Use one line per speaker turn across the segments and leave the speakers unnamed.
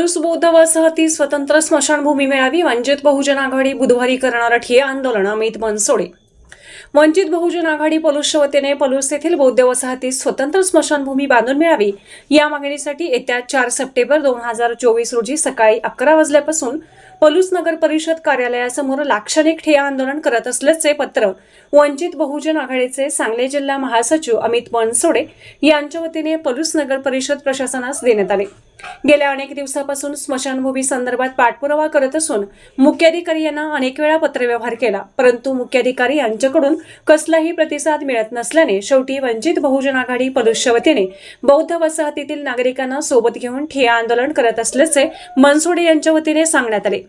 अनुसुबोध बौद्ध वसाहती स्वतंत्र स्मशानभूमी मिळावी वंचित बहुजन आघाडी बुधवारी करणार ठिय्या आंदोलन अमित बनसोडे. वंचित बहुजन आघाडी पलूसच्या वतीने पलूस येथील बौद्ध वसाहतीत स्वतंत्र स्मशानभूमी बांधून मिळावी. या मागणीसाठी येत्या चार सप्टेंबर दोन हजार चोवीस रोजी सकाळी अकरा वाजल्यापासून पलूस नगर परिषद कार्यालयासमोर लाक्षणिक ठिय्या आंदोलन करत असल्याचे पत्र वंचित बहुजन आघाडीचे सांगली जिल्हा महासचिव अमित बनसोडे यांच्या वतीने पलूस नगर परिषद प्रशासनास देण्यात आले. गेल्या अनेक दिवसापासून स्मशानभूमी संदर्भात पाठपुरावा करत असून मुख्याधिकारी यांना अनेक वेळा पत्रव्यवहार केला. परंतु मुख्याधिकारी यांच्याकडून कसलाही प्रतिसाद मिळत नसल्याने शेवटी वंचित बहुजन आघाडी पलूसच्या वतीने बौद्ध वसाहतीतील नागरिकांना सोबत घेऊन ठिया आंदोलन करत असल्याचे मनसोडे यांच्या वतीने सांगण्यात आले.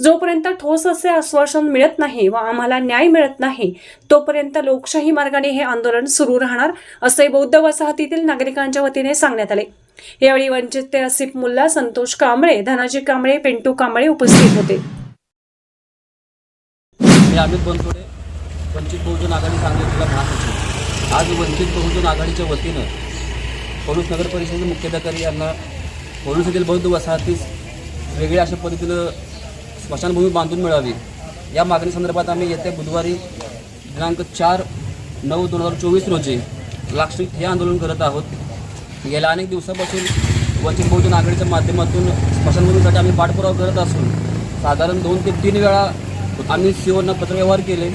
जोपर्यंत ठोस असे आश्वासन मिळत नाही व आम्हाला न्याय मिळत नाही तोपर्यंत लोकशाही मार्गाने हे आंदोलन सुरू राहणार असे बौद्ध वसाहतीतील नागरिकांच्या वतीने सांगण्यात आले. यावेळी वंचितचे असिफ मुल्ला संतोष कांबळे धनाजी कांबळे पिंटू कांबळे उपस्थित होते.
मी अमित बनसोडे वंचित बहुजन आघाडी सांगली जिल्हा महासचिव आज वंचित बहुजन आघाडीच्या वतीनं पलूस नगर परिषदेचे मुख्याधिकारी यांना पलूस येथील बौद्ध वसाहतीस वेगळ्या अशा पद्धतीनं स्मशानभूमी बांधून मिळावी. या मागणी संदर्भात आम्ही येत्या बुधवारी दिनांक चार नऊ दोन हजार चोवीस रोजी लाक्षणिक हे आंदोलन करत आहोत. गेल्या अनेक दिवसापासून वंचित बहुजन आघाडीच्या माध्यमातून स्मशानभूमीसाठी आम्ही पाठपुरावा करत असून साधारण दोन ते तीन वेळा आम्ही सिओंना पत्रव्यवहार केले.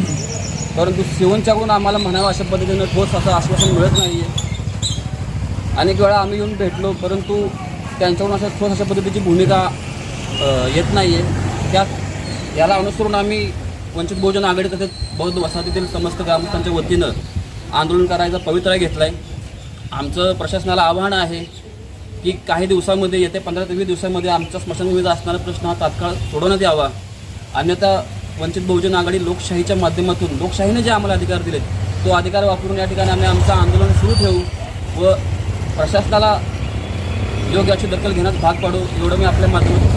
परंतु शिवणच्याकडून आम्हाला म्हणावं अशा पद्धतीनं ठोस असं आश्वासन मिळत नाही आहे अनेक वेळा आम्ही येऊन भेटलो परंतु त्यांच्याकडून अशा ठोस अशा पद्धतीची भूमिका येत नाही आहे त्यात याला अनुसरून आम्ही वंचित बहुजन आघाडी तसेच बौद्ध वसाहतीतील समस्त ग्रामस्थांच्या वतीनं आंदोलन करायचा पवित्रा घेतला आहे आमचं प्रशासनाला आव्हान आहे की काही दिवसामध्ये येत्या पंधरा ते वीस दिवसामध्ये आमच्या स्मशानभूमीचा असणारा प्रश्न हा तात्काळ सोडवण्यात यावा. अन्यथा वंचित बहुजन आघाडी लोकशाहीच्या माध्यमातून लोकशाहीने जे आम्हाला अधिकार दिलेत तो अधिकार वापरून या ठिकाणी आम्ही आमचं आंदोलन सुरू ठेवू व प्रशासनाला योग्य अशी दखल घेण्यास भाग पाडू एवढं मी आपल्या माध्यमातून